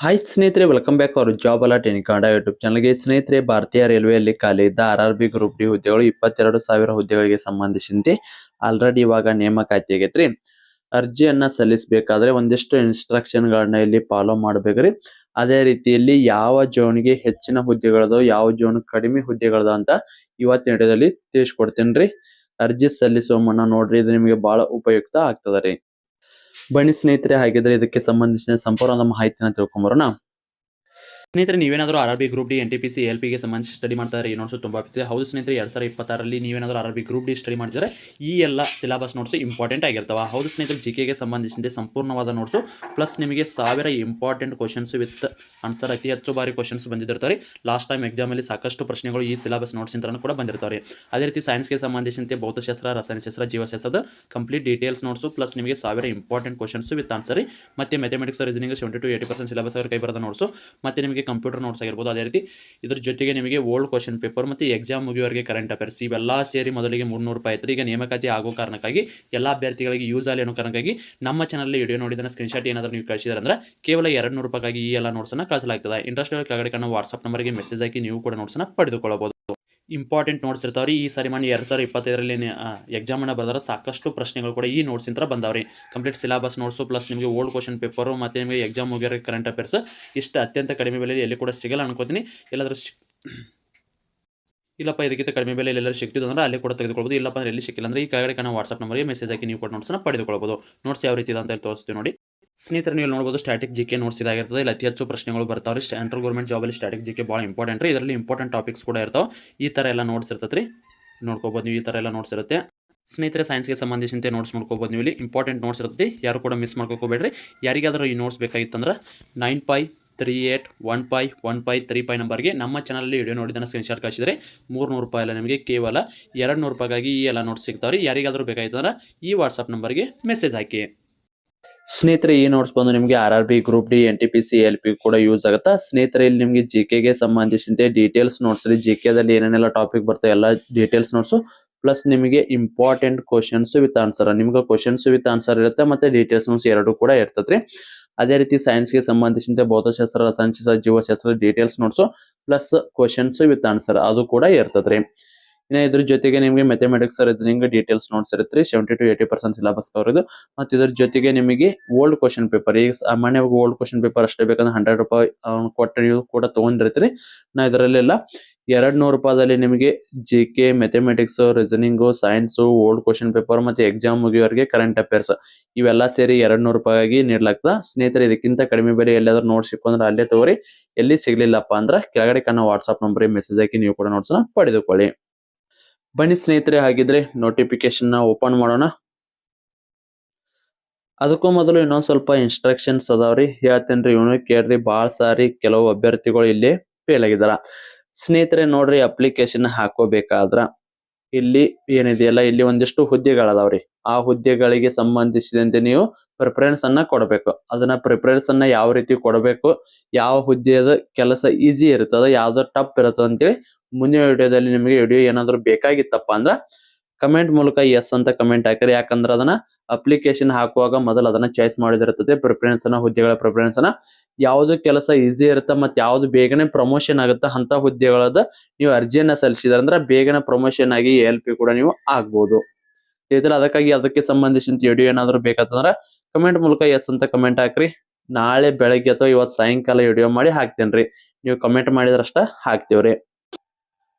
Hi ಸ್ನೇಹಿತರೆ welcome back ಅವರು job ಅಲ ಕನ್ನಡ ಯೂಟ್ಯೂಬ್ ಚಾನಲ್ಗೆ ಸ್ನೇಹಿತರೆ, ಭಾರತೀಯ ರೈಲ್ವೆಯಲ್ಲಿ ಖಾಲಿ ಇದ್ದ R R B group D ಹುದ್ದೆಗಳು ಇಪ್ಪತ್ತೆರಡು ಸಾವಿರ ಹುದ್ದೆಗಳಿಗೆ ಸಂಬಂಧಿಸಿದಂತೆ ಆಲ್ರೆಡಿ ಇವಾಗ ನೇಮಕಾತಿ ಆಗೈತ್ರಿ. ಅರ್ಜಿಯನ್ನ ಸಲ್ಲಿಸಬೇಕಾದ್ರೆ ಒಂದಿಷ್ಟು ಇನ್ಸ್ಟ್ರಕ್ಷನ್ಗಳನ್ನ ಇಲ್ಲಿ ಫಾಲೋ ಮಾಡ್ಬೇಕ್ರಿ. ಅದೇ ರೀತಿಯಲ್ಲಿ ಯಾವ ಜೋನ್ಗೆ ಹೆಚ್ಚಿನ ಹುದ್ದೆಗಳದ ಯಾವ ಜೋನ್ ಕಡಿಮೆ ಹುದ್ದೆಗಳದ ಅಂತ ಇವತ್ತಿನ ವಿಡಿಯೋದಲ್ಲಿ ತಿಳಿಸ್ಕೊಡ್ತೀನಿ ರೀ ಅರ್ಜಿ ಸಲ್ಲಿಸುವ ಮುನ್ನ ನೋಡ್ರಿ, ಇದು ನಿಮಗೆ ಬಹಳ ಉಪಯುಕ್ತ ಆಗ್ತದ ರೀ ಬನ್ನಿ ಸ್ನೇಹಿತರೆ ಹಾಗಿದ್ರೆ ಇದಕ್ಕೆ ಸಂಬಂಧಿಸಿದ ಸಂಪೂರ್ಣ ಮಾಹಿತಿನ ತಿಳ್ಕೊಂಬರೋಣ. ಸ್ನೇಹಿತರೆ, ನೀವೇನಾದರೂ R R B group D N T P C L ಪಿಗೆ ಸಂಬಂಧಿಸಿ ಸ್ಟಡಿ ಮಾಡ್ತಾರೆ ಈ ನೋಟ್ಸ್ ತುಂಬ ಆಗ್ತಿದೆ ಹೌದು ಸ್ನೇಹಿತರೆ, ಎರಡು ಸಾವಿರ ಇಪ್ಪತ್ತಾರಲ್ಲಿ ನೀವೇನಾದರೂ R R B group D study ಮಾಡಿದರೆ ಈ ಎಲ್ಲ ಸಿಲಬಸ್ ನೋಟ್ಸ್ ಇಂಪಾರ್ಟೆಂಟ್ ಆಗಿರ್ತವೆ. ಹೌದು ಸ್ನೇಹಿತರೆ ಜಿ ಕೆಗೆ ಸಂಬಂಧಿಸಿದಂತೆ ಸಂಪೂರ್ಣವಾದ ನೋಟ್ಸು ಪ್ಲಸ್ ನಿಮಗೆ ಸಾವಿರ ಇಂಪಾರ್ಟೆಂಟ್ ಕ್ವಶನ್ಸ್ ವಿತ್ ಆನ್ಸರ್ ಅತಿ ಹೆಚ್ಚು ಬಾರಿ ಕ್ವಶನ್ಸ್ ಬಂದಿರ್ತಾರೆ ಲಾಸ್ಟ್ ಟೈಮ್ ಎಕ್ಸಾಮಲ್ಲಿ ಸಾಕಷ್ಟು ಪ್ರಶ್ನೆಗಳು ಈ ಸಿಲಬಸ್ ನೋಟ್ಸ್ ಇಂತ್ರನೂ ಕೂಡ ಬಂದಿರ್ತಾರೆ ಅದೇ ರೀತಿ ಸೈನ್ಸ್ಗೆ ಸಂಬಂಧಿಸಿದಂತೆ ಭೌತಶಾಸ್ತ್ರ ರಸಾಯನಶಾಸ್ತ್ರ ಜೀವಶಾಸ್ತ್ರದ ಕಂಪ್ಲೀಟ್ ಡೀಟೇಲ್ಸ್ ನೋಟ್ಸು ಪ್ಲಸ್ ನಿಮಗೆ ಸಾವಿರ ಇಂಪಾರ್ಟೆಂಟ್ ಕ್ವಶನ್ಸ್ ವಿತ್ ಆನ್ಸರಿ ಮತ್ತೆ mathematics reasoning seventy to eighty percent syllabus ಅವ್ರ ಕೈ ಬರೋದ ನೋಟ್ಸು ಮತ್ತೆ ನಿಮಗೆ ಕಂಪ್ಯೂಟರ್ ನೋಟ್ಸ್ ಆಗಿರ್ಬೋದು, ಅದೇ ರೀತಿ ಇದ್ರ ಜೊತೆಗೆ ನಿಮಗೆ ಓಲ್ಡ್ ಕ್ವಶನ್ ಪೇಪರ್ ಮತ್ತು ಎಕ್ಸಾಮ್ ಮುಗಿಯೋರಿಗೆ ಕರೆಂಟ್ ಅಫೇರ್ಸ್ ಇವೆಲ್ಲ ಸೇರಿ ಮೊದಲಿಗೆ ಮುನ್ನೂರು ರೂಪಾಯಿ ಇತ್ತು ಈಗ ನೇಮಕಾತಿ ಆಗೋ ಕಾರಣಕ್ಕಾಗಿ, ಎಲ್ಲ ಅಭ್ಯರ್ಥಿಗಳಿಗೆ ಯೂಸ್ ಆಗಲಿ ಅನ್ನೋ ಕಾರಣಕ್ಕಾಗಿ ನಮ್ಮ ಚಾನಲ್ ವಿಡಿಯೋ ನೋಡಿದ ಸ್ಕ್ರೀನ್ಶಾಟ್ ಏನಾದರೂ ನೀವು ಕಳಿಸಿದ್ರೆ ಅಂದ್ರೆ ಕೇವಲ ಎರಡು ನೂರು ರೂಪಾಯಿಗಾಗಿ ಈ ಎಲ್ಲ ನೋಟ್ಸನ್ನು ಕಳಿಸಲಾಗ್ತದೆ. ಇಂಟ್ರೆಸ್ಟ್ ಕೆಳಗಡೆ ಕಣ್ಣು ವಾಟ್ಸಪ್ ನಂಬರ್ಗೆ ಮೆಸೇಜ್ ಹಾಕಿ ನೀವು ಕೂಡ ನೋಟ್ಸನ್ನು ಪಡೆದುಕೊಳ್ಳಬಹುದು. ಇಂಪಾರ್ಟೆಂಟ್ ನೋಟ್ಸ್ ಇರ್ತಾವ್ರಿ. ಈ ಸಾರಿ ಮನೆ ಎರಡು ಸಾವಿರ ಇಪ್ಪತ್ತೈದರಲ್ಲಿ ಎಕ್ಸಾಮನ್ನು ಬರೆದ್ರೆ, ಸಾಕಷ್ಟು ಪ್ರಶ್ನೆಗಳು ಕೂಡ ಈ ನೋಟ್ಸ್ ಇಂತ್ರ ಬಂದಾವ್ರಿ. ಕಂಪ್ಲೀಟ್ ಸಿಲಾಬಸ್ ನೋಟ್ಸು ಪ್ಲಸ್ ನಿಮಗೆ ಓಲ್ಡ್ ಕ್ವಶನ್ ಪೇಪರು ಮತ್ತು ನಿಮಗೆ ಎಕ್ಸಾಮ್ ಮುಗಿಯೋರಿಗೆ ಕರೆಂಟ್ ಅಫೇರ್ಸ್ ಇಷ್ಟು ಅತ್ಯಂತ ಕಡಿಮೆ ಬೆಲೆಯಲ್ಲಿ ಎಲ್ಲಿ ಕೂಡ ಸಿಗಲ್ಲ ಅನ್ಕೋತೀನಿ. ಎಲ್ಲಾದರೂ ಇಲ್ಲಪ್ಪ, ಇದಕ್ಕಿಂತ ಕಡಿಮೆ ಬೆಲೆ ಎಲ್ಲರೂ ಸಿಗ್ತಿದ್ದು ಅಂದರೆ ಅಲ್ಲಿ ಕೂಡ ತೆಗೆದುಕೊಳ್ಬೋದು. ಇಲ್ಲಪ್ಪ ಅಂದರೆ ಎಲ್ಲಿ ಸಿಕ್ಕಿಲ್ಲ ಅಂದ್ರೆ ಈ ಕೆಳಗಡೆ ಕಾಣೋ ವಾಟ್ಸಪ್ ನಂಬರ್ಗೆ ಮೆಸೇಜ್ ಹಾಕಿ ನೀವು ಕೂಡ ನೋಟ್ಸನ್ನು ಪಡೆದುಕೊಳ್ಬೋದು. ನೋಟ್ಸ್ ಯಾವ ರೀತಿ ಇದೆ ಅಂತ ಹೇಳಿ ತೋರಿಸ್ತೀವಿ ನೋಡಿ. ಸ್ನೇಹಿತರೆ, ನೀವು ನೋಡ್ಬೋದು ಸ್ಟ್ಯಾಟಿಕ್ ಜಿ ಕೆ ನೋಟ್ಸ್ ಇದಾಗಿರ್ತದೆ. ಇಲ್ಲಿ ಅತಿ ಹೆಚ್ಚು ಪ್ರಶ್ನೆಗಳು ಬರ್ತಾವೆ ಸೆಂಟ್ರಲ್ ಗೌರ್ಮೆಂಟ್ ಜಾಬಲ್ಲಿ ಸ್ಟ್ಯಾಟಿಕ್ ಜಿ ಕೆ ಭಾಳ ಇಂಪಾರ್ಟೆಂಟ್ ರೀ. ಇದರಲ್ಲಿ ಇಂಪಾರ್ಟೆಂಟ್ ಟಾಪಿಕ್ಸ್ ಕೂಡ ಇರ್ತಾವೆ. ಈ ಥರ ಎಲ್ಲ ನೋಟ್ಸ್ ಇರ್ತದೆ ರೀ ನೋಡ್ಕೋಬೋದು ನೀವು ಈ ಥರ ಎಲ್ಲ ನೋಟ್ಸ್ ಇರುತ್ತೆ. ಸ್ನೇಹಿತರೆ ಸೈನ್ಸ್ಗೆ ಸಂಬಂಧಿಸಿದಂತೆ ನೋಟ್ಸ್ ನೋಡ್ಕೋಬೋದು ನೀವು ಇಲ್ಲಿ. ಇಂಪಾರ್ಟೆಂಟ್ ನೋಟ್ಸ್ ಇರ್ತದೆ ಯಾರು ಕೂಡ ಮಿಸ್ ಮಾಡ್ಕೋಬೇಡ್ರಿ ಯಾರಿಗಾದರೂ ಈ notes ಬೇಕಾಗಿತ್ತಂದ್ರೆ nine five three eight one five one five three five ನಂಬರ್ಗೆ ನಮ್ಮ ಚಾನಲಲ್ಲಿ ವಿಡಿಯೋ ನೋಡಿದ ಸ್ಕ್ರೀನ್ಶಾಟ್ ಕಳಿಸಿದರೆ ಮೂರು ನೂರು ರೂಪಾಯಿ ಎಲ್ಲ ನಿಮಗೆ ಕೇವಲ ಎರಡು ನೂರು ರೂಪಾಯಿಗಾಗಿ ಈ ಎಲ್ಲ ನೋಟ್ಸ್ ಸಿಗ್ತಾವ್ರಿ. ಯಾರಿಗಾದರೂ ಬೇಕಾಗಿತ್ತಂದ್ರೆ ಈ ವಾಟ್ಸಪ್ ನಂಬರ್ಗೆ ಮೆಸೇಜ್ ಹಾಕಿ. ಸ್ನೇಹಿತರೆ, ಈ ನೋಟ್ಸ್ ಬಂದು ನಿಮಗೆ R R B group D N T P C L P ಕೂಡ ಯೂಸ್ ಆಗುತ್ತಾ? ಸ್ನೇಹಿತರೆ, ಇಲ್ಲಿ ನಿಮಗೆ ಜಿ ಕೆಗೆ ಸಂಬಂಧಿಸಿದಂತೆ ಡೀಟೇಲ್ಸ್ ನೋಟ್ಸ್ ಜಿ ಕೆದಲ್ಲಿ ಏನೇನೆಲ್ಲ ಟಾಪಿಕ್ ಬರ್ತಾವೆ ಎಲ್ಲ ಡೀಟೇಲ್ಸ್ ನೋಟ್ಸು ಪ್ಲಸ್ ನಿಮಗೆ ಇಂಪಾರ್ಟೆಂಟ್ ಕ್ವಶನ್ಸ್ ವಿತ್ ಆನ್ಸರ್ ನಿಮಗೆ ಕ್ವಶನ್ಸ್ ವಿತ್ ಆನ್ಸರ್ ಇರುತ್ತೆ ಮತ್ತೆ ಡೀಟೇಲ್ಸ್ ನೋಟ್ಸ್ ಎರಡು ಕೂಡ ಇರ್ತದ್ರಿ. ಅದೇ ರೀತಿ ಸೈನ್ಸ್ಗೆ ಸಂಬಂಧಿಸಿದಂತೆ ಭೌತಶಾಸ್ತ್ರ, ರಸಾಯನಶಾಸ್ತ್ರ, ಜೀವಶಾಸ್ತ್ರ details notes plus questions with answer ಅದು ಕೂಡ ಇರ್ತದೆ ರೀ ಇನ್ನು ಇದ್ರ ಜೊತೆಗೆ ನಿಮಗೆ ಮೆಥಮೆಟಿಕ್ಸ್ ರೀಸನಿಂಗ್ ಡೀಟೇಲ್ಸ್ ನೋಟ್ಸ್ ಇರುತ್ತೆ. Seventy to eighty percent syllabus ಇದು ಮತ್ತು ಇದ್ರ ಜೊತೆಗೆ ನಿಮಗೆ ಓಲ್ಡ್ ಕ್ವಶನ್ ಪೇಪರ್ ಈಗ ಸಾಮಾನ್ಯವಾಗಿ ಓಲ್ಡ್ ಕ್ವಶನ್ ಪೇಪರ್ ಅಷ್ಟೇ ಬೇಕಂದ್ರೆ ಹಂಡ್ರೆಡ್ ರೂಪಾಯಿ ಕೊಟ್ಟರೆ ನೀವು ಕೂಡ ತೊಗೊಂಡಿರ್ತೀರಿ. ನಾ ಇದರಲ್ಲೆಲ್ಲ ಎರಡ್ ನೂರು ರೂಪಾಯಿದಲ್ಲಿ ನಿಮಗೆ G K mathematics reasoning science old question paper ಮತ್ತೆ ಎಕ್ಸಾಮ್ ಮುಗಿಯೋರಿಗೆ ಕರೆಂಟ್ ಅಫೇರ್ಸ್ ಇವೆಲ್ಲ ಸೇರಿ ಎರಡ್ ನೂರು ರೂಪಾಯಿಗೆ ನೀಡಲಾಗ್ತದೆ. ಸ್ನೇಹಿತರೆ, ಇದಕ್ಕಿಂತ ಕಡಿಮೆ ಬೆಲೆ ಎಲ್ಲಾದರೂ ನೋಟ್ಸ್ ಸಿಕ್ಕು ಅಲ್ಲೇ ತಗೋರಿ. ಎಲ್ಲಿ ಸಿಗಲಿಲ್ಲಪ್ಪ ಅಂದ್ರೆ ಕೆಳಗಡೆ ಕಾಣೋ ವಾಟ್ಸ್ಆಪ್ ನಂಬರಿಗೆ ಮೆಸೇಜ್ ಹಾಕಿ ನೀವು ಕೂಡ ನೋಟ್ಸ್ನ ಪಡೆದುಕೊಳ್ಳಿ. ಬನ್ನಿ ಸ್ನೇಹಿತರೆ, ಹಾಗಿದ್ರೆ ನೋಟಿಫಿಕೇಶನ್ನ ಓಪನ್ ಮಾಡೋಣ. ಅದಕ್ಕೂ ಮೊದಲು ಇನ್ನೊಂದು ಸ್ವಲ್ಪ ಇನ್ಸ್ಟ್ರಕ್ಷನ್ಸ್ ಅದಾವ್ರಿ. ಹೇಳ್ತೇನ್ರಿ ಇವನು, ಕೇಳ್ರಿ ಭಾಳ ಸಾರಿ ಕೆಲವು ಅಭ್ಯರ್ಥಿಗಳು ಇಲ್ಲಿ ಫೇಲ್ ಆಗಿದಾರ ಸ್ನೇಹಿತರೆ, ನೋಡ್ರಿ ಅಪ್ಲಿಕೇಶನ್ ಹಾಕೋಬೇಕಾದ್ರ ಇಲ್ಲಿ ಏನಿದೆಯಲ್ಲ, ಇಲ್ಲಿ ಒಂದಿಷ್ಟು ಹುದ್ದೆಗಳದಾವ್ರಿ. ಆ ಹುದ್ದೆಗಳಿಗೆ ಸಂಬಂಧಿಸಿದಂತೆ ನೀವು ಪ್ರಿಫರೆನ್ಸ್ ಅನ್ನ ಕೊಡಬೇಕು. ಅದನ್ನ ಪ್ರಿಫರೆನ್ಸ್ ಅನ್ನ ಯಾವ ರೀತಿ ಕೊಡಬೇಕು, ಯಾವ ಹುದ್ದೆದ ಕೆಲಸ ಈಸಿ ಇರ್ತದ, ಯಾವ್ದು ಟಪ್ ಇರ್ತದ ಅಂತೇಳಿ ಮುಂದಿನ ವಿಡಿಯೋದಲ್ಲಿ ನಿಮಗೆ ವಿಡಿಯೋ ಏನಾದ್ರು ಬೇಕಾಗಿತ್ತಪ್ಪ ಅಂದ್ರ ಕಮೆಂಟ್ ಮೂಲಕ ಎಸ್ ಅಂತ ಕಮೆಂಟ್ ಹಾಕ್ರಿ. ಯಾಕಂದ್ರ ಅದನ್ನ ಅಪ್ಲಿಕೇಶನ್ ಹಾಕುವಾಗ ಮೊದಲು ಅದನ್ನ ಚಾಯ್ಸ್ ಮಾಡಿದಿರ್ತದೆ ಪ್ರಿಫರೆನ್ಸ್ ಅನ್ನ, ಹುದ್ದೆಗಳ ಪ್ರಿಫರೆನ್ಸ್ ಅನ್ನ. ಯಾವ್ದು ಕೆಲಸ ಈಸಿ ಇರುತ್ತೆ ಮತ್ತೆ ಯಾವ್ದು ಬೇಗನೆ ಪ್ರಮೋಷನ್ ಆಗುತ್ತೆ ಅಂತ ಹುದ್ದೆಗಳದ ನೀವು ಅರ್ಜಿಯನ್ನ ಸಲ್ಲಿಸಿದ್ರೆ ಅಂದ್ರೆ ಬೇಗನೆ ಪ್ರಮೋಷನ್ ಆಗಿ ಎಲ್ ಪಿ ಕೂಡ ನೀವು ಆಗ್ಬಹುದು ಇದ್ರ ಅದಕ್ಕಾಗಿ ಅದಕ್ಕೆ ಸಂಬಂಧಿಸಿದ ವಿಡಿಯೋ ಏನಾದ್ರು ಬೇಕಂತಂದ್ರೆ ಕಮೆಂಟ್ ಮೂಲಕ ಎಸ್ ಅಂತ ಕಮೆಂಟ್ ಹಾಕ್ರಿ. ನಾಳೆ ಬೆಳಗ್ಗೆ ಅಥವಾ ಇವತ್ತು ಸಾಯಂಕಾಲ ವಿಡಿಯೋ ಮಾಡಿ ಹಾಕ್ತೇನ್ರಿ. ನೀವು ಕಮೆಂಟ್ ಮಾಡಿದ್ರಷ್ಟ ಹಾಕ್ತೇವ್ರಿ.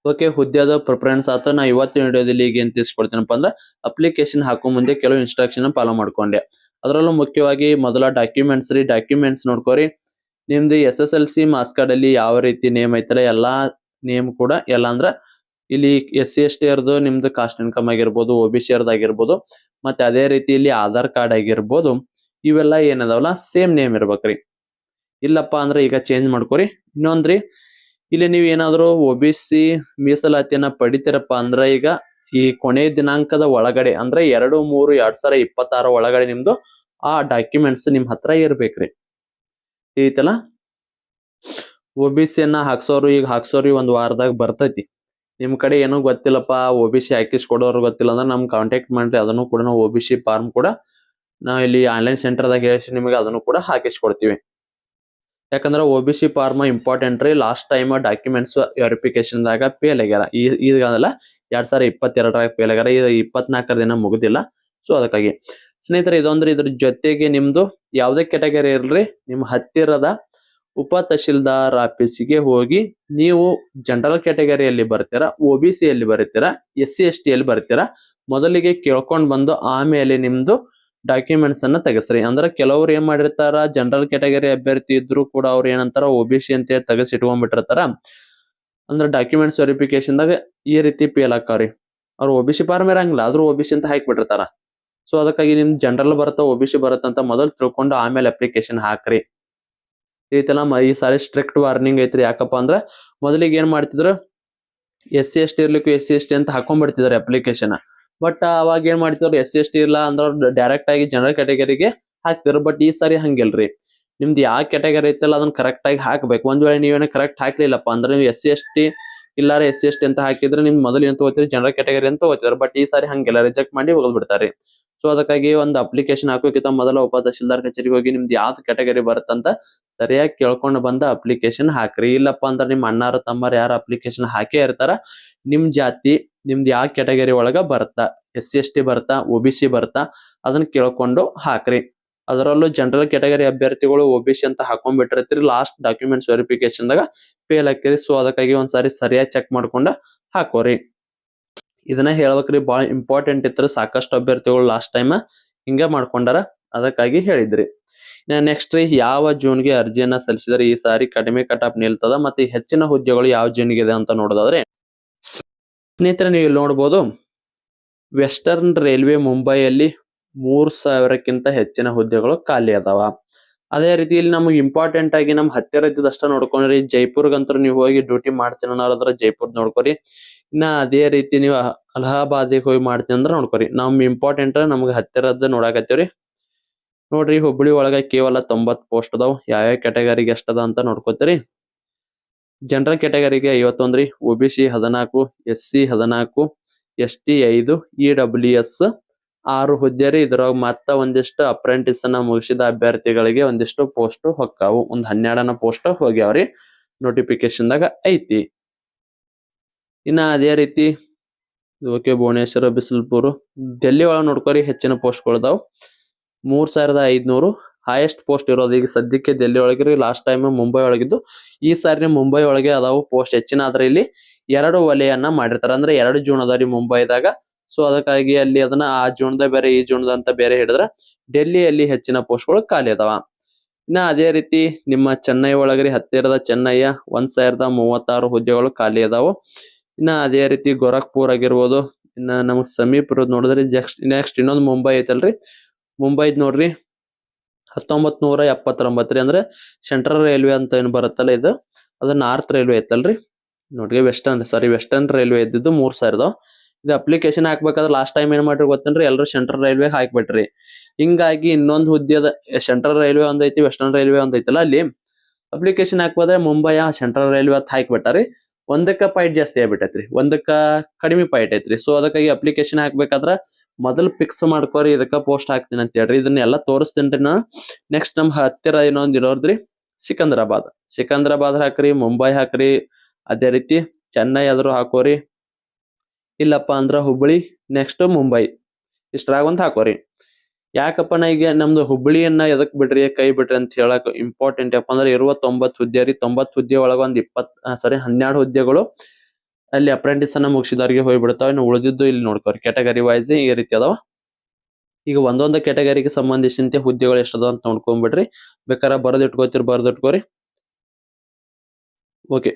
ಓಕೆ ಹುದ್ದೆದ ಪ್ರಿಫರೆನ್ಸ್ ಆತ, ನಾ ಇವತ್ತಿನ ವಿಡಿಯೋದಲ್ಲಿ ಈಗ ಏನ್ ತಿಳಿಸ್ಕೊಡ್ತೀನಪ್ಪ ಅಂದ್ರೆ ಅಪ್ಲಿಕೇಶನ್ ಹಾಕೋ ಮುಂದೆ ಕೆಲವು ಇನ್ಸ್ಟ್ರಕ್ಷನ್ ಫಾಲೋ ಮಾಡ್ಕೊಂಡೆ. ಅದರಲ್ಲೂ ಮುಖ್ಯವಾಗಿ ಮೊದಲ ಡಾಕ್ಯುಮೆಂಟ್ಸ್ ರೀ ಡಾಕ್ಯುಮೆಂಟ್ಸ್ ನೋಡ್ಕೋರಿ. ನಿಮ್ದು S S L C marks card ಅಲ್ಲಿ ಯಾವ ರೀತಿ ನೇಮ್ ಐತಲ್ಲ, ಎಲ್ಲಾ ನೇಮ್ ಕೂಡ, ಎಲ್ಲ ಅಂದ್ರ ಇಲ್ಲಿ ಎಸ್ ಸಿ ಎಸ್ ಟಿ ಅವ್ರದ್ದು ನಿಮ್ದು ಕಾಸ್ಟ್ ಇನ್ಕಮ್ ಆಗಿರ್ಬೋದು ಒ ಬಿ ಸಿ ಅವ್ರದ್ದು ಆಗಿರ್ಬೋದು, ಮತ್ತೆ ಅದೇ ರೀತಿ ಇಲ್ಲಿ ಆಧಾರ್ ಕಾರ್ಡ್ ಆಗಿರ್ಬೋದು, ಇವೆಲ್ಲ ಏನದಾವಲ್ಲ ಸೇಮ್ ನೇಮ್ ಇರ್ಬೇಕ್ರಿ. ಇಲ್ಲಪ್ಪ ಅಂದ್ರೆ ಈಗ ಚೇಂಜ್ ಮಾಡ್ಕೋರಿ. ಇನ್ನೊಂದ್ರಿ ಇಲ್ಲಿ ನೀವು ಏನಾದ್ರು ಒ ಬಿ ಸಿ ಮೀಸಲಾತಿಯನ್ನ ಪಡಿತೀರಪ್ಪ ಅಂದ್ರೆ ಈಗ ಈ ಕೊನೆ ದಿನಾಂಕದ ಒಳಗಡೆ ಅಂದ್ರೆ ಎರಡು, ಮೂರು, ಎರಡ್ ಸಾವಿರ ಇಪ್ಪತ್ತಾರ ಒಳಗಡೆ ನಿಮ್ದು ಆ ಡಾಕ್ಯುಮೆಂಟ್ಸ್ ನಿಮ್ ಹತ್ರ ಇರ್ಬೇಕ್ರಿ. ತಿಳಿತಲ್ಲ ಒ ಬಿ ಸಿ ಅನ್ನ ಹಾಕ್ಸೋರು ಈಗ ಹಾಕ್ಸೋರು ಒಂದ್ ವಾರದಾಗ ಬರ್ತೈತಿ. ನಿಮ್ ಕಡೆ ಏನೋ ಗೊತ್ತಿಲ್ಲಪ್ಪ, ಒ ಬಿ ಸಿ ಹಾಕಿಸ್ ಕೊಡೋರು ಗೊತ್ತಿಲ್ಲ ಅಂದ್ರೆ ನಮ್ ಕಾಂಟ್ಯಾಕ್ಟ್ ಮಾಡ್ರಿ, ಅದನ್ನು ಕೂಡ ನಾವು ಬಿ ಸಿ ಫಾರ್ಮ್ ಕೂಡ ನಾವು ಇಲ್ಲಿ ಆನ್ಲೈನ್ ಸೆಂಟರ್ದಾಗ ಹೇಳಿ ನಿಮಗೆ ಅದನ್ನು ಕೂಡ ಹಾಕಿಸ್ ಕೊಡ್ತೀವಿ. ಯಾಕಂದ್ರೆ O B C form important ರೀ. ಲಾಸ್ಟ್ ಟೈಮ್ ಡಾಕ್ಯುಮೆಂಟ್ಸ್ ವೆರಿಫಿಕೇಶನ್ ದಾಗ ಫೇಲ್ ಆಗ್ಯಾರ. ಈ ಈಗಲ್ಲ ಎರಡ್ ಸಾವಿರ ಇಪ್ಪತ್ತೆರಡರಾಗ ಫೇಲ್ ಆಗ್ಯಾರ. ಈಗ ಇಪ್ಪತ್ನಾಲ್ಕರ ದಿನ ಮುಗುದಿಲ್ಲ. ಸೊ ಅದಕ್ಕಾಗಿ. ಸ್ನೇಹಿತರೆ, ಇದೊಂದ್ರೆ ಇದ್ರ ಜೊತೆಗೆ ನಿಮ್ದು ಯಾವ್ದೇ ಕೆಟಗರಿ ಇರಲಿ, ನಿಮ್ಮ ಹತ್ತಿರದ ಉಪ ತಹಶೀಲ್ದಾರ್ ಆಫೀಸಿಗೆ ಹೋಗಿ ನೀವು ಜನರಲ್ ಕ್ಯಾಟಗರಿಯಲ್ಲಿ ಬರ್ತೀರಾ ಒ ಬಿ ಸಿ ಯಲ್ಲಿ ಬರ್ತೀರಾ ಎಸ್ ಸಿ ಎಸ್ ಟಿ ಯಲ್ಲಿ ಬರ್ತೀರಾ, ಮೊದಲಿಗೆ ಕೇಳ್ಕೊಂಡು ಬಂದು ಆಮೇಲೆ ನಿಮ್ದು ಡಾಕ್ಯುಮೆಂಟ್ಸ್ ಅನ್ನ ತೆಗೆಸ್ರಿ. ಅಂದ್ರೆ ಕೆಲವ್ರು ಏನ್ ಮಾಡಿರ್ತಾರ ಜನರಲ್ ಕ್ಯಾಟಗರಿ ಅಭ್ಯರ್ಥಿ ಇದ್ರು ಕೂಡ ಅವ್ರು ಏನಂತಾರ ಒ ಬಿ ಸಿ ಅಂತ ತೆಗೆಸಿ ಇಟ್ಕೊಂಡ್ಬಿಟ್ಟಿರ್ತಾರ. ಅಂದ್ರೆ ಡಾಕ್ಯುಮೆಂಟ್ಸ್ ವೆರಿಫಿಕೇಶನ್ ದಾಗ ಈ ರೀತಿ ಫೇಲ್ ಆಕಾವ್ರಿ ಅವ್ರು ಒ ಬಿ ಸಿ ಫಾರ್ಮ್ ಇರಂಗಿಲ್ಲ, ಆದ್ರೂ ಒ ಬಿ ಸಿ ಅಂತ ಹಾಕ್ಬಿಟ್ಟಿರ್ತಾರ. ಸೊ ಅದಕ್ಕಾಗಿ ನಿಮ್ ಜನರಲ್ ಬರುತ್ತಾ ಒ ಬಿ ಸಿ ಬರುತ್ತಂತ ಮೊದಲು ತಿಳ್ಕೊಂಡು ಆಮೇಲೆ ಅಪ್ಲಿಕೇಶನ್ ಹಾಕ್ರಿ. ಈ ತರ ಈ ಸಾರಿ ಸ್ಟ್ರಿಕ್ಟ್ ವಾರ್ನಿಂಗ್ ಐತ್ರಿ. ಯಾಕಪ್ಪ ಅಂದ್ರೆ ಮೊದಲಿಗೆ ಏನ್ ಮಾಡ್ತಿದ್ರು ಎಸ್ ಸಿ ಎಸ್ ಟಿ ಇರ್ಲಿಕ್ಕೂ ಎಸ್ ಸಿ ಎಸ್ ಟಿ ಅಂತ ಹಾಕೊಂಡ್ಬಿಡ್ತಿದಾರೆ ಅಪ್ಲಿಕೇಶನ್ ಬಟ್ ಅವಾಗ ಏನ್ ಮಾಡ್ತಿದ್ರು ಎಸ್ ಸಿ ಎಸ್ ಟಿ ಇಲ್ಲ ಅಂದ್ರೆ ಡೈರೆಕ್ಟ್ ಆಗಿ ಜನರಲ್ ಕ್ಯಾಟಗರಿಗೆ ಹಾಕ್ತಿದ್ರು. ಬಟ್ ಈ ಸಾರಿ ಹಂಗಿಲ್ರಿ. ನಿಮ್ದು ಯಾವ ಕ್ಯಾಟಗರಿ ಐತಲ್ಲ ಅದನ್ನ ಕರೆಕ್ಟ್ ಆಗಿ ಹಾಕ್ಬೇಕು. ಒಂದ್ ವೇಳೆ ನೀವೇನ ಕರೆಕ್ಟ್ ಹಾಕ್ಲಿಲ್ಲಪ್ಪ ಅಂದ್ರೆ ನೀವು ಎಸ್ ಸಿ ಎಸ್ ಟಿ ಇಲ್ಲಾರ ಎಸ್ ಸಿ ಎಸ್ ಟಿ ಅಂತ ಹಾಕಿದ್ರೆ ನಿಮ್ ಮೊದಲು ಏನ್ ತಗೋತೀರಿ ಜನರಲ್ ಕ್ಯಾಟಗರಿ ಅಂತ ತಗೋತಿದ್ರು ಬಟ್ ಈ ಸಾರಿ ಹಂಗೆಲ್ಲ ರಿಜೆಕ್ಟ್ ಮಾಡಿ ಹೋಗದ್ ಬಿಡ್ತಾರೆ ಸೊ ಅದಕ್ಕಾಗಿ ಒಂದು ಅಪ್ಲಿಕೇಶನ್ ಹಾಕೋಕ್ಕಿಂತ ಮೊದಲ ಉಪ ತಹಶೀಲ್ದಾರ್ ಕಚೇರಿಗೆ ಹೋಗಿ ನಿಮ್ದು ಯಾವ್ದು ಕ್ಯಾಟಗರಿ ಬರುತ್ತಂತ ಸರಿಯಾಗಿ ಕೇಳ್ಕೊಂಡು ಬಂದ ಅಪ್ಲಿಕೇಶನ್ ಹಾಕ್ರಿ. ಇಲ್ಲಪ್ಪ ಅಂದ್ರೆ ನಿಮ್ಮ ಅಣ್ಣಾರ, ತಮ್ಮರು ಯಾರು ಅಪ್ಲಿಕೇಶನ್ ಹಾಕೇ ಇರ್ತಾರ. ನಿಮ್ ಜಾತಿ, ನಿಮ್ದು ಯಾವ ಕ್ಯಾಟಗರಿ ಒಳಗ ಬರುತ್ತಾ? ಎಸ್ ಸಿ ಎಸ್ ಟಿ ಬರ್ತಾ ಒ ಬಿ ಸಿ ಬರ್ತಾ ಅದನ್ನ ಕೇಳ್ಕೊಂಡು ಹಾಕ್ರಿ. ಅದರಲ್ಲೂ ಜನರಲ್ ಕ್ಯಾಟಗರಿ ಅಭ್ಯರ್ಥಿಗಳು ಒಬಿಸಿ ಅಂತ ಹಾಕೊಂಡ್ ಅಂತ ಹಾಕೊಂಡ್ಬಿಟ್ಟಿರ್ತೀರಿ. ಲಾಸ್ಟ್ ಡಾಕ್ಯುಮೆಂಟ್ಸ್ ವೆರಿಫಿಕೇಶನ್ ದಾಗ ಫೇಲ್ ಹಾಕಿರಿ. ಸೊ ಅದಕ್ಕಾಗಿ ಒಂದ್ಸಾರಿ ಸರಿಯಾಗಿ ಚೆಕ್ ಮಾಡ್ಕೊಂಡ ಹಾಕೋರಿ. ಇದನ್ನ ಹೇಳ್ಬೇಕ್ರಿ. ಬಹಳ ಇಂಪಾರ್ಟೆಂಟ್ ಇತ್ತು ಸಾಕಷ್ಟು ಅಭ್ಯರ್ಥಿಗಳು ಲಾಸ್ಟ್ ಟೈಮ್ ಹಿಂಗ ಮಾಡ್ಕೊಂಡಾರ. ಅದಕ್ಕಾಗಿ ಹೇಳಿದ್ರಿ. ನೆಕ್ಸ್ಟ್ ರೀ, ಯಾವ ಜೂನ್ಗೆ ಅರ್ಜಿಯನ್ನ ಸಲ್ಲಿಸಿದರೆ ಈ ಸಾರಿ ಕಡಿಮೆ ಕಟಾಪ್ ನಿಲ್ತದ ಮತ್ತೆ ಹೆಚ್ಚಿನ ಹುದ್ದೆಗಳು ಯಾವ ಜೂನ್ಗೆ ಇದೆ ಅಂತ ನೋಡೋದಾದ್ರೆ? ಸ್ನೇಹಿತರೆ, ನೀವು ಇಲ್ಲಿ ನೋಡ್ಬೋದು ವೆಸ್ಟರ್ನ್ ರೈಲ್ವೆ ಮುಂಬೈಯಲ್ಲಿ ಮೂರ್ ಸಾವಿರಕ್ಕಿಂತ ಹೆಚ್ಚಿನ ಹುದ್ದೆಗಳು ಖಾಲಿ ಅದಾವ. ಅದೇ ರೀತಿ ಇಲ್ಲಿ ನಮಗೆ ಇಂಪಾರ್ಟೆಂಟ್ ಆಗಿ ನಮ್ ಹತ್ತಿರ ಇದ್ದದಷ್ಟ ನೋಡ್ಕೊಂಡ್ರಿ. ಜೈಪುರ್ಗಂತೂ ನೀವು ಹೋಗಿ ಡ್ಯೂಟಿ ಮಾಡ್ತೀನಿ ಅನ್ನೋದ್ರ ಜೈಪುರ್ ನೋಡ್ಕೊರಿ. ಇನ್ನ ಅದೇ ರೀತಿ ನೀವು ಅಲಹಾಬಾದ್ ಅಲಹಾಬಾದಿಗೆ ಹೋಗಿ ಮಾಡ್ತೀನಿ ಅಂದ್ರೆ ನೋಡ್ಕೊರಿ. ನಮ್ ಇಂಪಾರ್ಟೆಂಟ್ ನಮ್ಗೆ ಹತ್ತಿರದ್ದು ನೋಡಾಕತ್ತೀವ್ರಿ. ನೋಡ್ರಿ ಹುಬ್ಬಳ್ಳಿ ಒಳಗ ಕೇವಲ ತೊಂಬತ್ ಪೋಸ್ಟ್ ಅದಾವ. ಯಾವ್ಯಾವ ಕ್ಯಾಟಗರಿಗೆ ಎಷ್ಟದ ಅಂತ ನೋಡ್ಕೋತೀರಿ. ಜನರಲ್ ಕ್ಯಾಟಗರಿಗೆ ಐವತ್ತೊಂದ್ರಿ. ಒ ಬಿ ಸಿ ಹದಿನಾಲ್ಕು ಎಸ್ ಸಿ ಹದಿನಾಲ್ಕು ಎಸ್ ಟಿ ಐದು ಇ ಡಬ್ಲ್ಯೂ ಎಸ್ ಆರು ಹುದ್ದೆರಿ ಇದ್ರೊಳಗ ಮತ್ತ ಒಂದಿಷ್ಟು ಅಪ್ರೆಂಟಿಸ್ ಅನ್ನ ಮುಗಿಸಿದ ಅಭ್ಯರ್ಥಿಗಳಿಗೆ ಒಂದಿಷ್ಟು ಪೋಸ್ಟ್ ಹೊಕ್ಕಾವು. ಒಂದ್ ಹನ್ನೆರಡನ ಪೋಸ್ಟ್ ಹೋಗ್ಯಾವ್ರಿ ನೋಟಿಫಿಕೇಶನ್ ದಾಗ ಐತಿ. ಇನ್ನ ಅದೇ ರೀತಿ ಓಕೆ ಭುವನೇಶ್ವರ, ಬಿಸಿಲ್ಪುರ್, ಡೆಲ್ಲಿ ಒಳಗ ನೋಡ್ಕೋರಿ ಹೆಚ್ಚಿನ ಪೋಸ್ಟ್ಗಳದಾವ್. ಮೂರ್ ಸಾವಿರದ ಐದ್ನೂರು ಹೈಯೆಸ್ಟ್ ಪೋಸ್ಟ್ ಇರೋದು. ಈಗ ಸದ್ಯಕ್ಕೆ ಡೆಲ್ಲಿ ಒಳಗೆ ಲಾಸ್ಟ್ ಟೈಮ್ ಮುಂಬೈ ಒಳಗಿದ್ದು. ಈ ಸಾರಿ ಮುಂಬೈ ಒಳಗೆ ಅದಾವು ಪೋಸ್ಟ್ ಹೆಚ್ಚಿನ ಆದ್ರೆ ಇಲ್ಲಿ ಎರಡು ವಲಯನ್ನ ಮಾಡಿರ್ತಾರ. ಅಂದ್ರೆ ಎರಡು ಜೂನ್ ರೀ ಮುಂಬೈದಾಗ. ಸೊ ಅದಕ್ಕಾಗಿ ಅಲ್ಲಿ ಅದನ್ನ ಆ ಜೂನ್ದ ಬೇರೆ ಈ ಜೂನ್ದ ಅಂತ ಬೇರೆ ಹಿಡಿದ್ರ ಡೆಲ್ಲಿಯಲ್ಲಿ ಹೆಚ್ಚಿನ ಪೋಸ್ಟ್ಗಳು ಖಾಲಿ ಅದಾವ. ಇನ್ನ ಅದೇ ರೀತಿ ನಿಮ್ಮ ಚೆನ್ನೈ ಒಳಗರಿ ಹತ್ತಿರದ ಚೆನ್ನೈಯ ಒಂದ್ ಸಾವಿರದ ಮೂವತ್ತಾರು ಹುದ್ದೆಗಳು ಖಾಲಿ ಅದಾವು. ಇನ್ನ ಅದೇ ರೀತಿ ಗೋರಖ್ಪುರ್ ಆಗಿರ್ಬೋದು, ಇನ್ನ ನಮಗ್ ಸಮೀಪ ಇರೋದು ನೋಡಿದ್ರೆ ಜಸ್ಟ್ ನೆಕ್ಸ್ಟ್ ಇನ್ನೊಂದು ಮುಂಬೈ ಐತಲ್ರಿ. ಮುಂಬೈದ್ ನೋಡ್ರಿ ಹತ್ತೊಂಬತ್ ನೂರ ಎಪ್ಪತ್ತೊಂಬತ್ತು ರೀ ಅಂದ್ರೆ ಸೆಂಟ್ರಲ್ ರೈಲ್ವೆ ಅಂತ ಏನ್ ಬರುತ್ತಲ್ಲ ಇದು, ಅದು ನಾರ್ತ್ ರೈಲ್ವೆ ಐತಲ್ರಿ. ನೋಡ್ರಿ ವೆಸ್ಟರ್ನ್, ಸಾರಿ ವೆಸ್ಟರ್ನ್ ರೈಲ್ವೆ ಇದ್ದಿದ್ದು ಮೂರ್ ಸಾವಿರದ ಇದು ಅಪ್ಲಿಕೇಶನ್ ಹಾಕ್ಬೇಕಾದ್ರೆ ಲಾಸ್ಟ್ ಟೈಮ್ ಏನ್ ಮಾಡ್ರಿ ಗೊತ್ತೇನ್ರಿ? ಎಲ್ಲರೂ ಸೆಂಟ್ರಲ್ ರೈಲ್ವೆ ಹಾಕ್ಬಿಟ್ರಿ. ಹಿಂಗಾಗಿ ಇನ್ನೊಂದು ಹುದ್ದೆ ಅದ ಸೆಂಟ್ರಲ್ ರೈಲ್ವೆ ಒಂದ್ ಐತಿ ವೆಸ್ಟರ್ನ್ ರೈಲ್ವೆ ಒಂದೈತಲ್ಲ ಅಲ್ಲಿ ಅಪ್ಲಿಕೇಶನ್ ಹಾಕ್ಬೋದ್ರೆ ಮುಂಬೈಯ ಸೆಂಟ್ರಲ್ ರೈಲ್ವೆ ಅಂತ ಹಾಕ್ಬಿಟ್ಟಾರಿ. ಒಂದಕ್ಕ ಪಾಯಿಂಟ್ ಜಾಸ್ತಿ ಆಗ್ಬಿಟ್ಟೈತ್ರಿ. ಒಂದಕ್ಕ ಕಡಿಮೆ ಪಾಯಿಂಟ್ ಐತ್ರಿ. ಸೊ ಅದಕ್ಕಾಗಿ ಅಪ್ಲಿಕೇಶನ್ ಹಾಕ್ಬೇಕಾದ್ರ ಮೊದಲು ಫಿಕ್ಸ್ ಮಾಡ್ಕೋರಿ, ಇದಕ್ಕ ಪೋಸ್ಟ್ ಹಾಕ್ತೀನಿ ಅಂತ ಹೇಳ್ರಿ. ಇದನ್ನೆಲ್ಲ ತೋರಿಸ್ತೀನಿ ನಾ. ನೆಕ್ಸ್ಟ್ ನಮ್ ಹತ್ತಿರ ಇನ್ನೊಂದ್ ಇರೋದ್ರಿ ಸಿಕಂದ್ರಾಬಾದ್. ಸಿಕಂದ್ರಾಬಾದ್ ಹಾಕ್ರಿ, ಮುಂಬೈ ಹಾಕ್ರಿ, ಅದೇ ರೀತಿ ಚೆನ್ನೈ ಆದ್ರೂ ಹಾಕೋರಿ. ಇಲ್ಲಪ್ಪ ಅಂದ್ರ ಹುಬ್ಬಳ್ಳಿ ನೆಕ್ಸ್ಟ್ ಮುಂಬೈ. ಇಷ್ಟ್ರಾಗ ಹಾಕೋರಿ. ಯಾಕಪ್ಪ ನಾ ಈಗ ನಮ್ದು ಹುಬ್ಬಳ್ಳಿಯನ್ನ ಎದಕ್ ಬಿಡ್ರಿ ಕೈ ಬಿಡ್ರಿ ಅಂತ ಹೇಳಕ್ ಇಂಪಾರ್ಟೆಂಟ್ ಅಂದ್ರೆ ಇರುವ ತೊಂಬತ್ ಹುದ್ದೆ ರೀ ತೊಂಬತ್ ಹುದ್ದೆ ಒಳಗ ಒಂದ್ ಇಪ್ಪತ್ ಸಾರಿ ಹನ್ನೆರಡು ಹುದ್ದೆಗಳು ಅಲ್ಲಿ ಅಪ್ರೆಂಟಿಸ್ ಅನ್ನ ಮುಗಿಸಿದವ್ರಿಗೆ ಹೋಗ್ಬಿಡ್ತಾವ, ಇನ್ನು ಉಳಿದಿದ್ದು ಇಲ್ಲಿ ನೋಡ್ಕೋರಿ. ಕ್ಯಾಟಗರಿ ವೈಸ್ ಈ ರೀತಿ ಅದಾವ. ಈಗ ಒಂದೊಂದು ಕ್ಯಾಟಗರಿಗೆ ಸಂಬಂಧಿಸಿದಂತೆ ಹುದ್ದೆಗಳು ಎಷ್ಟದ ಅಂತ ನೋಡ್ಕೊಂಡ್ಬಿಡ್ರಿ ಬೇಕಾರ ಬರೆದಿಟ್ಕೋತಿರ್, ಬರೆದಿಟ್ಕೋರಿ. ಓಕೆ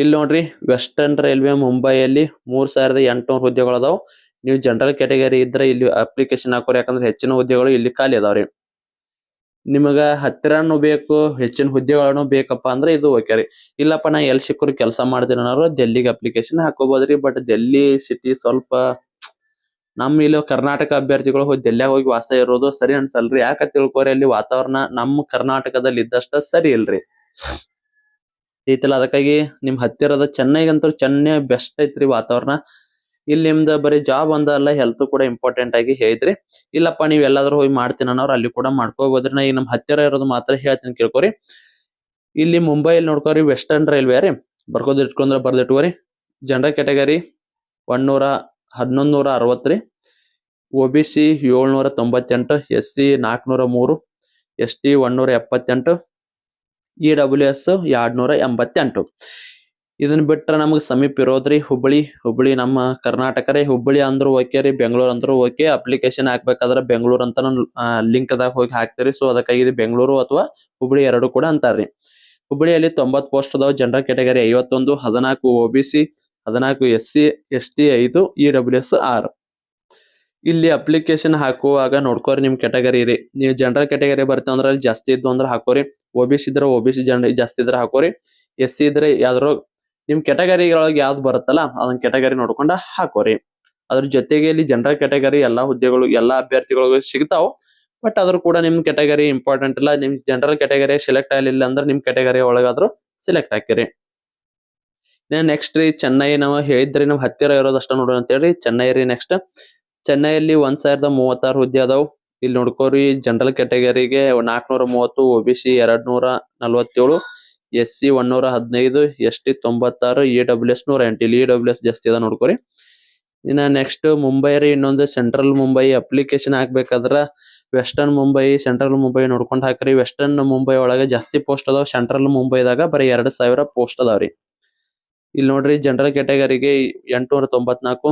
ಇಲ್ಲಿ ನೋಡ್ರಿ ವೆಸ್ಟರ್ನ್ ರೈಲ್ವೆ ಮುಂಬೈಯಲ್ಲಿ ಮೂರ್ ಸಾವಿರದ ಎಂಟುನೂರು ಹುದ್ದೆಗಳು ಅದಾವ. ನೀವು ಜನರಲ್ ಕ್ಯಾಟಗರಿ ಇದ್ರೆ ಇಲ್ಲಿ ಅಪ್ಲಿಕೇಶನ್ ಹಾಕೋರಿ, ಯಾಕಂದ್ರೆ ಹೆಚ್ಚಿನ ಹುದ್ದೆಗಳು ಇಲ್ಲಿ ಖಾಲಿ ಅದಾವ್ರಿ. ನಿಮಗ ಹತ್ತಿರನು ಬೇಕು, ಹೆಚ್ಚಿನ ಹುದ್ದೆಗಳನ್ನು ಬೇಕಪ್ಪ ಅಂದ್ರೆ ಇದು ಓಕೆ ರೀ. ಇಲ್ಲಪ್ಪ, ನಾ ಎಲ್ಲಿ ಸಿಕ್ಕರು ಕೆಲಸ ಮಾಡ್ತೀನಿ ಅನ್ನೋರು ಡೆಲ್ಲಿಗೆ ಅಪ್ಲಿಕೇಶನ್ ಹಾಕೋಬಹುದ್ರಿ ಬಟ್ ಡೆಲ್ಲಿ ಸಿಟಿ ಸ್ವಲ್ಪ ನಮ್ಮ ಇಲ್ಲಿ ಕರ್ನಾಟಕ ಅಭ್ಯರ್ಥಿಗಳು ಹೋಗಿ ಡೆಲ್ಲಿಯಾಗ ಹೋಗಿ ವಾಸ ಇರೋದು ಸರಿ ಅನ್ಸಲ್ರಿ. ಯಾಕ ತಿಳ್ಕೊರಿ, ಅಲ್ಲಿ ವಾತಾವರಣ ನಮ್ಮ ಕರ್ನಾಟಕದಲ್ಲಿ ಇದ್ದಷ್ಟ ಸರಿ ಇಲ್ರಿ. ಐತಲ್ಲ, ಅದಕ್ಕಾಗಿ ನಿಮ್ ಹತ್ತಿರದ ಚೆನ್ನೈಗಂತೂ ಚೆನ್ನೈ ಬೆಸ್ಟ್ ಐತ್ರಿ ವಾತಾವರಣ. ಇಲ್ಲಿ ನಿಮ್ದ ಬರೀ ಜಾಬ್ ಒಂದ ಅಲ್ಲ ಹೆಲ್ತ್ ಕೂಡ ಇಂಪಾರ್ಟೆಂಟ್ ಆಗಿ ಹೇಳಿದ್ರಿ. ಇಲ್ಲಪ್ಪ, ನೀವ್ ಎಲ್ಲಾದ್ರೂ ಹೋಗಿ ಮಾಡ್ತೀನಿ ಅನ್ನೋರು ಅಲ್ಲಿ ಕೂಡ ಮಾಡ್ಕೋಬೋದ್ರಿ. ನಾ ಈಗ ನಮ್ ಹತ್ತಿರ ಇರೋದು ಮಾತ್ರ ಹೇಳ್ತೀನಿ ಕೇಳ್ಕೊರಿ. ಇಲ್ಲಿ ಮುಂಬೈಲಿ ನೋಡ್ಕೋರಿ ವೆಸ್ಟರ್ನ್ ರೈಲ್ವೆ ರೀ. ಬರ್ಕೋದ್ ಇಟ್ಕೊಂಡ್ರೆ ಬರ್ದಿಟ್ಕೋರಿ ಜನರಲ್ ಕ್ಯಾಟಗರಿ ಒಂದೂರ ಹನ್ನೊಂದು ನೂರ ಅರವತ್ತು ರೀ. ಒ ಬಿ ಸಿ ಏಳ್ನೂರ ತೊಂಬತ್ತೆಂಟು ಎಸ್ ಸಿ ನಾಲ್ಕುನೂರ ಮೂರು ಎಸ್ ಟಿ ಒನ್ನೂರ ಎಪ್ಪತ್ತೆಂಟು ಇ ಡಬ್ಲ್ಯೂ ಎಸ್ ಎರಡ್ನೂರ ಎಂಬತ್ತೆಂಟು. ಇದನ್ನ ಬಿಟ್ರೆ ನಮಗೆ ಸಮೀಪ ಇರೋದ್ರಿ ಹುಬ್ಬಳ್ಳಿ ಹುಬ್ಬಳ್ಳಿ ನಮ್ಮ ಕರ್ನಾಟಕ ರೀ. ಹುಬ್ಬಳ್ಳಿ ಅಂದ್ರೂ ಓಕೆ ರೀ. ಬೆಂಗಳೂರು ಅಂದ್ರೂ ಓಕೆ. ಅಪ್ಲಿಕೇಶನ್ ಹಾಕ್ಬೇಕಾದ್ರೆ ಬೆಂಗಳೂರು ಅಂತ ಲಿಂಕ್ ದಾಗ ಹೋಗಿ ಹಾಕ್ತೀರಿ. ಸೊ ಅದಕ್ಕಾಗಿ ಬೆಂಗಳೂರು ಅಥವಾ ಹುಬ್ಬಳ್ಳಿ ಎರಡು ಕೂಡ ಅಂತಾರ್ರಿ ಹುಬ್ಬಳ್ಳಿಯಲ್ಲಿ ತೊಂಬತ್ ಪೋಸ್ಟ್ ಅದಾವ ಜನರಲ್ ಕ್ಯಾಟಗರಿ ಐವತ್ತೊಂದು, ಹದಿನಾಲ್ಕು ಒ ಬಿ ಸಿ ಹದಿನಾಲ್ಕು ಎಸ್ ಸಿ ಎಸ್ ಟಿ ಐದು ಇ ಡಬ್ಲ್ಯೂ ಎಸ್ ಆರು. ಇಲ್ಲಿ ಅಪ್ಲಿಕೇಶನ್ ಹಾಕುವಾಗ ನೋಡ್ಕೋರಿ ನಿಮ್ಮ ಕ್ಯಾಟಗರಿ ರೀ. ನೀವು ಜನರಲ್ ಕ್ಯಾಟಗರಿ ಬರ್ತಾವ ಅಂದ್ರೆ ಅಲ್ಲಿ ಜಾಸ್ತಿ ಇದ್ದು ಅಂದ್ರೆ ಹಾಕೋರಿ. ಒ ಬಿ ಸಿ ಇದ್ರೆ ಬಿ ಸಿ ಜನ ಜಾಸ್ತಿ ಇದ್ರೆ ಹಾಕೋರಿ. ಎಸ್ ಸಿ ಇದ್ರೆ ಯಾವ್ದ್ರ ನಿಮ್ ಕ್ಯಾಟಗರಿ ಒಳಗೆ ಯಾವ್ದು ಬರುತ್ತಲ್ಲ ಅದನ್ನ ಕ್ಯಾಟಗರಿ ನೋಡ್ಕೊಂಡ ಹಾಕೋರಿ. ಅದ್ರ ಜೊತೆಗೆ ಇಲ್ಲಿ ಜನರಲ್ ಕ್ಯಾಟಗರಿ ಎಲ್ಲಾ ಹುದ್ದೆಗಳು, ಎಲ್ಲಾ ಅಭ್ಯರ್ಥಿಗಳಿಗೂ ಸಿಗ್ತಾವ್. ಬಟ್ ಅದ್ರ ಕೂಡ ನಿಮ್ ಕ್ಯಾಟಗರಿ ಇಂಪಾರ್ಟೆಂಟ್ ಇಲ್ಲ, ನಿಮ್ ಜನರಲ್ ಕ್ಯಾಟಗರಿ ಸೆಲೆಕ್ಟ್ ಆಗಲಿಲ್ಲ ಅಂದ್ರೆ ನಿಮ್ ಕ್ಯಾಟಗರಿ ಒಳಗಾದ್ರೂ ಸೆಲೆಕ್ಟ್ ಹಾಕಿರಿ. ನೆಕ್ಸ್ಟ್ ರೀ, ಚೆನ್ನೈ ನಾವು ಹೇಳಿದ್ರಿ ನಾವು ಹತ್ತಿರ ಇರೋದಷ್ಟ ನೋಡೋಣ ಅಂತ ಹೇಳಿ, ಚೆನ್ನೈ ರೀ ನೆಕ್ಸ್ಟ್ ಚೆನ್ನೈಯಲ್ಲಿ ಒಂದ್ ಸಾವಿರದ ಮೂವತ್ತಾರು ಹುದ್ದೆ ಅದಾವು. ಇಲ್ಲಿ ನೋಡ್ಕೋರಿ ಜನರಲ್ ಕ್ಯಾಟಗರಿಗೆ ನಾಲ್ಕನೂರ ಮೂವತ್ತು ಒ.ಬಿ.ಸಿ ಎರಡ್ ನೂರ ನಲವತ್ತೇಳು ಎಸ್.ಸಿ ಒನ್ನೂರ ಹದಿನೈದು ಎಸ್ ಟಿ ತೊಂಬತ್ತಾರು ಇ ಡಬ್ಲ್ಯೂ ಎಸ್ ನೂರ ಎಂಟು. ಇಲ್ಲಿ ಇ ಡಬ್ಲ್ಯೂ ಎಸ್ ಜಾಸ್ತಿ ಅದ ನೋಡ್ಕೋರಿ. ಇನ್ನ ನೆಕ್ಸ್ಟ್ ಮುಂಬೈ ರೀ ಇನ್ನೊಂದು ಸೆಂಟ್ರಲ್ ಮುಂಬೈ ಅಪ್ಲಿಕೇಶನ್ ಹಾಕ್ಬೇಕಾದ್ರ ವೆಸ್ಟರ್ನ್ ಮುಂಬೈ ಸೆಂಟ್ರಲ್ ಮುಂಬೈ ನೋಡ್ಕೊಂಡ್ ಹಾಕ್ರಿ. ವೆಸ್ಟರ್ನ್ ಮುಂಬೈ ಒಳಗೆ ಜಾಸ್ತಿ ಪೋಸ್ಟ್ ಅದಾವ. ಸೆಂಟ್ರಲ್ ಮುಂಬೈದಾಗ ಬರೀ ಎರಡು ಸಾವಿರ ಪೋಸ್ಟ್ ಅದಾವ್ರಿ. ಇಲ್ಲಿ ನೋಡ್ರಿ ಜನರಲ್ ಕ್ಯಾಟಗರಿಗೆ ಎಂಟುನೂರ ತೊಂಬತ್ನಾಲ್ಕು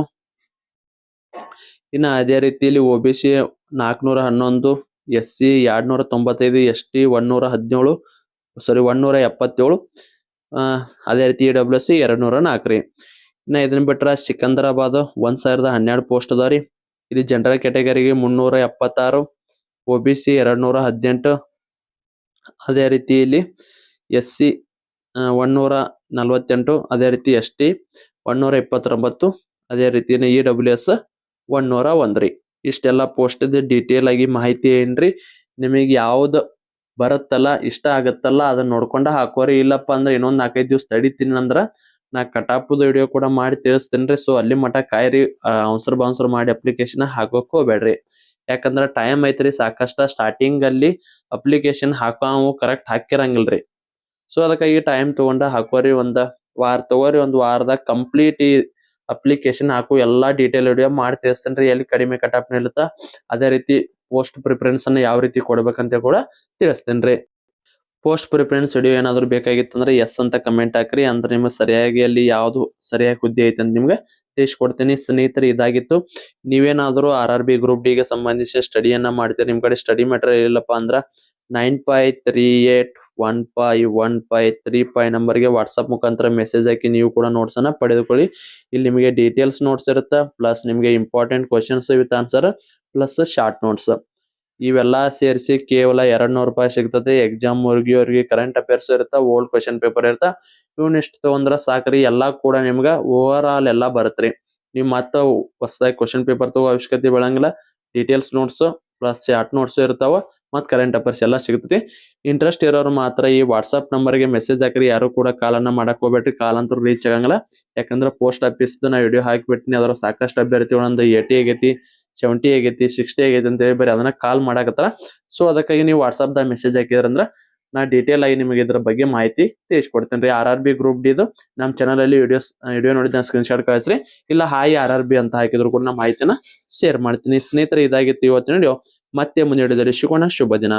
ಇನ್ನ ಅದೇ ರೀತಿಯಲ್ಲಿ ಒ ಬಿ ಸಿ ನಾಲ್ಕುನೂರ ಹನ್ನೊಂದು ಎಸ್ ಸಿ ಎರಡ್ನೂರ ತೊಂಬತ್ತೈದು ಎಸ್ ಟಿ ಒನ್ನೂರ ಹದಿನೇಳು ಸಾರಿ ಒನ್ನೂರ ಎಪ್ಪತ್ತೇಳು ಅದೇ ರೀತಿ ಇ ಡಬ್ಲ್ಯೂ ಸಿ ಎರಡುನೂರ ನಾಲ್ಕು ರೀ. ಇನ್ನ ಇದನ್ನ ಬಿಟ್ರೆ ಸಿಕಂದರಾಬಾದ್ ಒಂದು ಸಾವಿರದ ಹನ್ನೆರಡು ಪೋಸ್ಟ್ ಅದಾವ ರೀ. ಇಲ್ಲಿ ಜನರಲ್ ಕ್ಯಾಟಗರಿಗೆ ಮುನ್ನೂರ ಎಪ್ಪತ್ತಾರು ಒ ಬಿ ಸಿ ಎರಡುನೂರ ಹದಿನೆಂಟು ಅದೇ ರೀತಿ ಇಲ್ಲಿ ಎಸ್ ಸಿ ಒನ್ನೂರ ನಲವತ್ತೆಂಟು ಅದೇ ರೀತಿ ಎಸ್ ಟಿ ಒನ್ನೂರ ಇಪ್ಪತ್ತೊಂಬತ್ತು ಅದೇ ರೀತಿಯಲ್ಲಿ ಇ ಡಬ್ಲ್ಯೂ ಎಸ್ ಒನ್ನೂರ ಒಂದ್ರಿ. ಇಷ್ಟೆಲ್ಲ ಇಷ್ಟೆಲ್ಲಾ ಪೋಸ್ಟ್ ಡೀಟೇಲ್ ಆಗಿ ಮಾಹಿತಿ ಏನ್ರಿ? ನಿಮಗೆ ಯಾವ್ದು ಬರುತ್ತಲ್ಲ, ಇಷ್ಟ ಆಗತ್ತಲ್ಲ ಅದನ್ನ ನೋಡ್ಕೊಂಡ ಹಾಕೋರಿ. ಇಲ್ಲಪ್ಪ ಅಂದ್ರೆ ಇನ್ನೊಂದ್ ನಾಲ್ಕೈದು ದಿವಸ ತಡಿತೀನಿ ಅಂದ್ರ ನಾ ಕಟಾಪದ ವಿಡಿಯೋ ಕೂಡ ಮಾಡಿ ತಿಳಿಸ್ತೇನ್ರಿ. ಸೊ ಅಲ್ಲಿ ಮಠ ಕಾಯ್ರಿ ಅವಸರ ಬಾನ್ಸರ್ ಮಾಡಿ ಅಪ್ಲಿಕೇಶನ್ ಹಾಕೋಕ್ ಹೋಗ್ಬೇಡ್ರಿ ಯಾಕಂದ್ರ ಟೈಮ್ ಐತ್ರಿ, ಸಾಕಷ್ಟ ಸ್ಟಾರ್ಟಿಂಗ್ ಅಲ್ಲಿ ಅಪ್ಲಿಕೇಶನ್ ಹಾಕೋ ಕರೆಕ್ಟ್ ಹಾಕಿರಂಗಿಲ್ರಿ. ಸೊ ಅದಕ್ಕಾಗಿ ಟೈಮ್ ತಗೊಂಡ ಹಾಕೋರಿ ಒಂದ ವಾರ. ತಗೋರಿ ಒಂದ್ ವಾರದಾಗ ಕಂಪ್ಲೀಟ್ ಈ ಅಪ್ಲಿಕೇಶನ್ ಹಾಕು ಎಲ್ಲಾ ಡೀಟೇಲ್ ವಿಡಿಯೋ ಮಾಡಿ ತಿಳಿಸ್ತೇನೆ ಎಲ್ಲಿ ಕಡಿಮೆ ಕಟಾಪ್ ನಿಲ್ಲುತ್ತ, ಅದೇ ರೀತಿ ಪೋಸ್ಟ್ ಪ್ರಿಫರೆನ್ಸ್ ಅನ್ನ ಯಾವ ರೀತಿ ಕೊಡ್ಬೇಕಂತ ಕೂಡ ತಿಳಿಸ್ತೇನ್ರಿ. ಪೋಸ್ಟ್ ಪ್ರಿಫರೆನ್ಸ್ ವಿಡಿಯೋ ಏನಾದ್ರು ಬೇಕಾಗಿತ್ತಂದ್ರೆ ಎಸ್ ಅಂತ ಕಮೆಂಟ್ ಹಾಕ್ರಿ, ಅಂದ್ರೆ ನಿಮ್ಗೆ ಸರಿಯಾಗಿ ಅಲ್ಲಿ ಯಾವ್ದು ಸರಿಯಾಗಿ ಹುದ್ದೆ ಐತೆ ಅಂತ ನಿಮ್ಗೆ ತಿಳಿಸ್ಕೊಡ್ತೀನಿ. ಸ್ನೇಹಿತರೆ, ಇದಾಗಿತ್ತು. ನೀವೇನಾದ್ರೂ ಆರ್ ಆರ್ ಬಿ ಗ್ರೂಪ್ ಡಿಗೆ ಸಂಬಂಧಿಸಿ ಸ್ಟಡಿಯನ್ನ ಮಾಡ್ತೀರಿ, ನಿಮ್ ಕಡೆ ಸ್ಟಡಿ ಮೆಟೀರಿಯಲ್ ಇಲ್ಲಪ್ಪ ಅಂದ್ರ nine five three eight one five one five three five ನಂಬರ್ಗೆ ವಾಟ್ಸಪ್ ಮುಖಾಂತರ ಮೆಸೇಜ್ ಹಾಕಿ ನೀವು ಕೂಡ ನೋಟ್ಸ್ ಅನ್ನ ಪಡೆದುಕೊಳ್ಳಿ. ಇಲ್ಲಿ ನಿಮಗೆ ಡೀಟೇಲ್ಸ್ ನೋಟ್ಸ್ ಇರುತ್ತೆ ಪ್ಲಸ್ ನಿಮಗೆ important questions with answer plus short notes ಇವೆಲ್ಲ ಸೇರಿಸಿ ಕೇವಲ ಎರಡ್ ನೂರು ರೂಪಾಯಿ ಸಿಗ್ತದೆ. ಎಕ್ಸಾಮ್ ಮುಗಿಯೋರಿಗೆ ಕರೆಂಟ್ ಅಫೇರ್ಸ್ ಇರುತ್ತೆ ಓಲ್ಡ್ ಕ್ವಶನ್ ಪೇಪರ್ ಇರುತ್ತೆ. ಇವನ್ ಇಷ್ಟ ತಗೊಂಡ್ರ ಸಾಕ್ರಿ, ಎಲ್ಲಾ ಕೂಡ ನಿಮ್ಗೆ ಓವರ್ ಆಲ್ ಎಲ್ಲಾ ಬರುತ್ತೆ ನೀವು ಮತ್ತೆ ಹೊಸದಾಗಿ ಕ್ವಶನ್ ಪೇಪರ್ ತಗೋ ಅವಶ್ಯಕತೆ ಬೀಳಂಗಿಲ್ಲ. Details notes plus short notes ಇರ್ತಾವ. ಮತ್ ಕರೆಂಟ್ ಅಫೇರ್ಸ್ ಎಲ್ಲಾ ಸಿಗ್ತೈತಿ. ಇಂಟ್ರೆಸ್ಟ್ ಇರೋರು ಮಾತ್ರ ಈ ವಾಟ್ಸಪ್ ನಂಬರ್ಗೆ ಮೆಸೇಜ್ ಹಾಕ್ರಿ. ಯಾರು ಕೂಡ ಕಾಲನ್ನ ಮಾಡಕ್ ಹೋಗ್ಬೇಡ್ರಿ. ಕಾಲ್ ಅಂತೂ ರೀಚ್ ಆಗಂಗಿಲ್ಲ. ಯಾಕಂದ್ರೆ ಪೋಸ್ಟ್ ಆಫೀಸ್ ನಾ ವಿಡಿಯೋ ಹಾಕಿಬಿಟ್ಟಿನಿ. ಅದರ ಸಾಕಷ್ಟು ಅಭ್ಯರ್ಥಿಗಳು ಒಂದು ಏಟಿ ಆಗೈತಿ ಸೆವೆಂಟಿ ಆಗೈತಿ ಸಿಕ್ಸ್ಟಿ ಆಗೈತಿ ಅಂತ ಹೇಳಿ ಬರೀ ಅದನ್ನ ಕಾಲ್ ಮಾಡಾಕತ್ತಾರ. ಸೊ ಅದಕ್ಕಾಗಿ ನೀವು ವಾಟ್ಸಪ್ದಾಗ ಮೆಸೇಜ್ ಹಾಕಿದ್ರಂದ್ರ ನಾ ಡೀಟೇಲ್ ಆಗಿ ನಿಮಗೆ ಇದ್ರ ಬಗ್ಗೆ ಮಾಹಿತಿ ತಿಳಿಸ್ಕೊಡ್ತೇನೆ ರೀ. ಆರ್ ಆರ್ ಬಿ ಗ್ರೂಪ್ ಡಿದು ನಮ್ಮ ಚಾನಲ್ ಅಲ್ಲಿ ವಿಡಿಯೋಸ್ ವಿಡಿಯೋ ನೋಡಿದ ಸ್ಕ್ರೀನ್ ಶಾಟ್ ಕಳಿಸ್ರಿ. ಇಲ್ಲ ಹಾಯ್ ಆರ್ ಆರ್ ಬಿ ಅಂತ ಹಾಕಿದ್ರು ಕೂಡ ನಾ ಮಾಹಿತಿನ ಶೇರ್ ಮಾಡ್ತೀನಿ. ಸ್ನೇಹಿತರೆ, ಇದಾಗಿತ್ತು ಇವತ್ತಿನ ವಿಡಿಯೋ ಮತ್ತೆ ಮುಂದೆ ಹಿಡಿದಲ್ಲಿ ಸಿಗೋಣ. ಶುಭ ದಿನ.